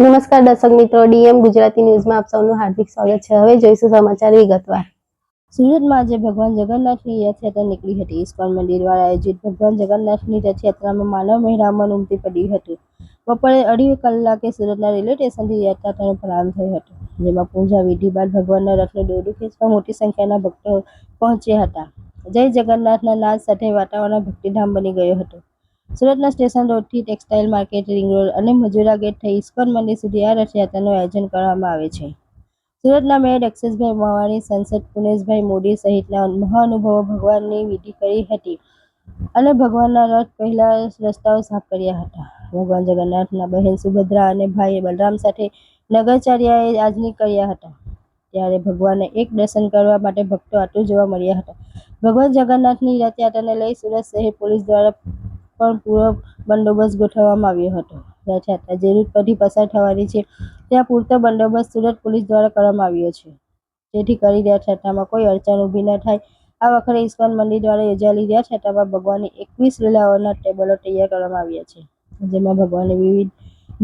નમસ્કાર દર્શક મિત્રો, ડીએમ ગુજરાતી ન્યૂઝમાં આપ સૌનું હાર્દિક સ્વાગત છે. હવે જોઈશું સમાચાર વિગતવાર. સુરતમાં આજે ભગવાન જગન્નાથની રથયાત્રા નીકળી હતી. ઇસ્કોન મંદિર દ્વારા આયોજિત ભગવાન જગન્નાથની રથયાત્રામાં માનવ મહેરામણ ઉમટી પડ્યું હતું. બપોરે અઢી કલાકે સુરતના રેલવે સ્ટેશનથી યાત્રાનો પ્રારંભ થયો હતો, જેમાં પૂજા, વિધિ બાદ ભગવાનના રથનું દોરડું ખેંચવા મોટી સંખ્યાના ભક્તો પહોંચ્યા હતા. જય જગન્નાથના નાદ સાથે વાતાવરણ ભક્તિધામ બની ગયો હતો. સુરતના સ્ટેશન રોડથી ટેક્સટાઇલ માર્કેટ, રિંગ રોડ અને મજૂરા ગેટ થઈ ઇસ્કોન મંદિર સુધી આ રથયાત્રાનું આયોજન કરવામાં આવે છે. સુરતના મેયર અક્ષેશભાઈ મવાણી સાંસદ પુનેશભાઈ મોદી સહિતના મહાનુભાવો ભગવાનની વિધિ કરી હતી અને ભગવાનના રથ પહેલા રસ્તાઓ સાફ કર્યા હતા. ભગવાન જગન્નાથના બહેન સુભદ્રા અને ભાઈ બલરામ સાથે નગરચાર્યાએ આજની કર્યા હતા. ત્યારે ભગવાનને એક દર્શન કરવા માટે ભક્તો આતુર જોવા મળ્યા હતા. ભગવાન જગન્નાથની રથયાત્રાને લઈ સુરત શહેર પોલીસ દ્વારા પણ પૂરો બંદોબસ્ત ગોઠવવામાં આવ્યો હતો. છતાં જે રૂટ પરથી પસાર થવાની છે, ત્યાં પૂરતો બંદોબસ્ત સુરત પોલીસ દ્વારા કરવામાં આવ્યો છે. જેથી કરી રહ્યા છઠ્ઠામાં કોઈ અડચણ ઊભી ન થાય. આ વખતે ઇસ્કોન મંદિર દ્વારા યોજાયેલી રથયાત્રામાં ભગવાનની એકવીસ લીલાઓના ટેબલો તૈયાર કરવામાં આવ્યા છે, જેમાં ભગવાનની વિવિધ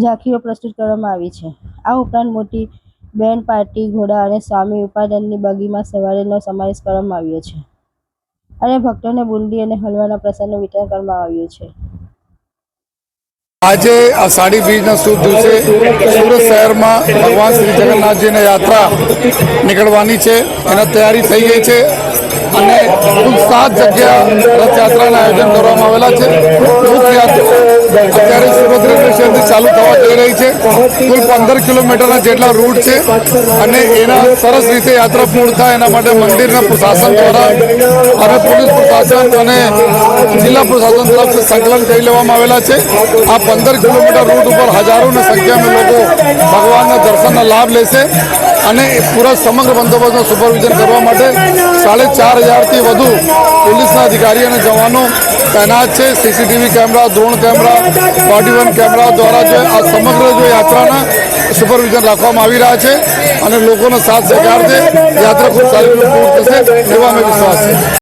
ઝાંખીઓ પ્રસ્તુત કરવામાં આવી છે. આ ઉપરાંત મોટી બેન્ડ પાર્ટી, ઘોડા અને સ્વામી ઉપાદનની બગીમાં સવારેનો સમાવેશ કરવામાં આવ્યો છે. અને ભક્તોને બુંદી અને હલવાના પ્રસાદનું વિતરણ કરવામાં આવ્યું છે. આજે અષાઢી બીજના શુભ દિવસે સુરત શહેરમાં ભગવાન શ્રી જગન્નાથજીની યાત્રા નીકળવાની છે. એના તૈયારી થઈ ગઈ છે અને કુલ સાત જગ્યા રથયાત્રાના આયોજન કરવામાં આવેલા છે. મુખ્ય અત્યારે સુરત સ્ટેશનથી ચાલુ થવા જઈ રહી છે. કુલ પંદર કિલોમીટરના જેટલા રૂટ છે અને એના સરસ રીતે યાત્રા પૂર્ણ થાય એના માટે મંદિરના પ્રશાસન દ્વારા અને પોલીસ પ્રશાસન અને જિલ્લા પ્રશાસન તરફથી સંકલન કરી લેવામાં આવેલા છે. આ પંદર કિલોમીટર રૂટ ઉપર હજારોની સંખ્યામાં લોકો ભગવાનના દર્શનનો લાભ લેશે. અને પૂરા સમગ્ર બંદોબસ્તનું સુપરવિઝન કરવા માટે સાડે ચાર હજારથી વધુ પોલીસના અધિકારી અને જવાનો તૈનાત છે. CCTV camera drone camera body worn camera દ્વારા જે આ સમગ્ર જો યાત્રાના સુપરવિઝન રાખવામાં આવી રહ્યા છે અને લોકોનો સાથ સહકાર છે. યાત્રા ખૂબ સારી રીતે પૂર્ણ થશે એવા અમે વિશ્વાસ છે.